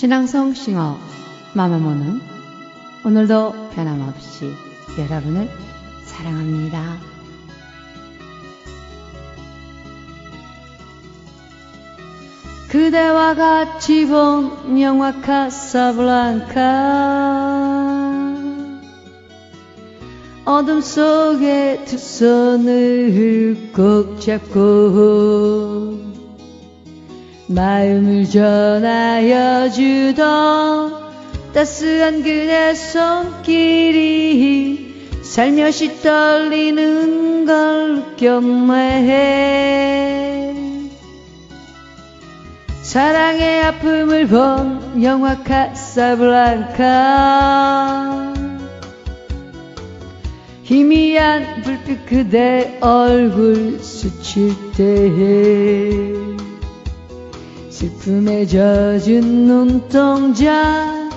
신앙성 싱어 마마모는 오늘도 변함없이 여러분을 사랑합니다. 그대와 같이 본 영화 카사블랑카 어둠 속에 두 손을 꼭 잡고 마음을 전하여 주던 따스한 그대 손길이 살며시 떨리는 걸 느꼈네. 사랑의 아픔을 본 영화 카사블랑카. 희미한 불빛 그대 얼굴 스칠 때 슬픔에 젖은 눈동자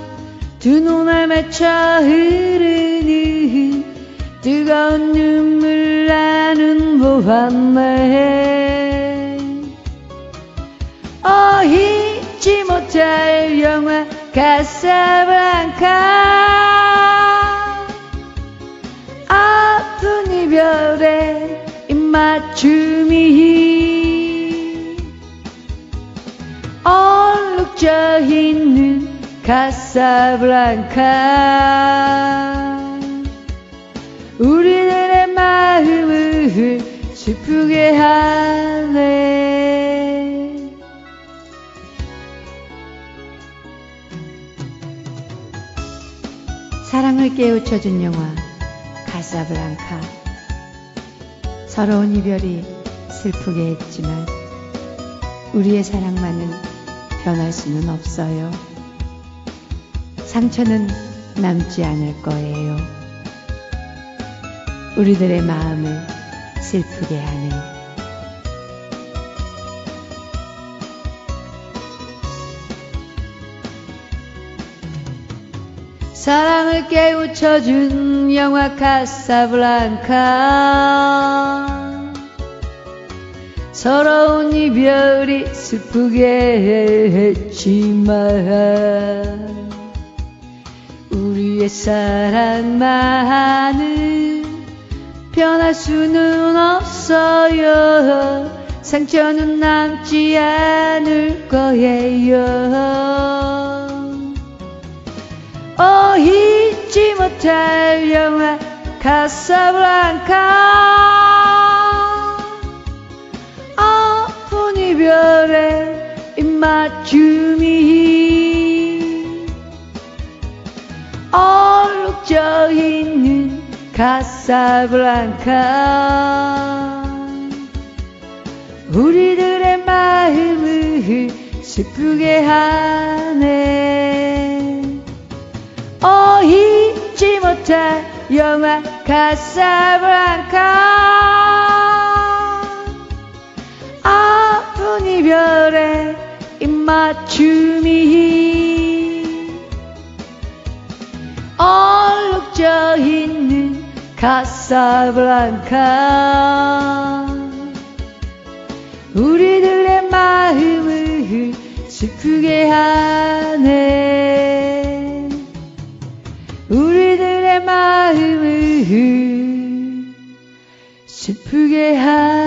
두 눈에 맺혀 흐르는 뜨거운 눈물 나는 보았네 어 잊지 못할 영화 카사블랑카. 아픈 이별의 입맞춤이 얼룩져 있는 카사블랑카. 우리들의 마음을 슬프게 하네 사랑을 깨우쳐준 영화 카사블랑카. 서러운 이별이 슬프게 했지만 우리의 사랑만은 변할 수는 없어요. 상처는 남지 않을 거예요. 우리들의 마음을 슬프게 하는 사랑을 깨우쳐준 영화 카사블랑카 서러운 이별이 슬프게 했지만 우리의 사랑만은 변할 수는 없어요. 상처는 남지 않을 거예요. 어 잊지 못할 영화 카사블랑카 이별의 입맞춤이. 얼룩져 있는 카사블랑카 우리들의 마음을 슬프게 하네. 어 잊지 못할 영화 카사블랑카 춤이 얼룩져 있는 카사블랑카 우리들의 마음을 슬프게 하네. 우리들의 마음을 슬프게 하네.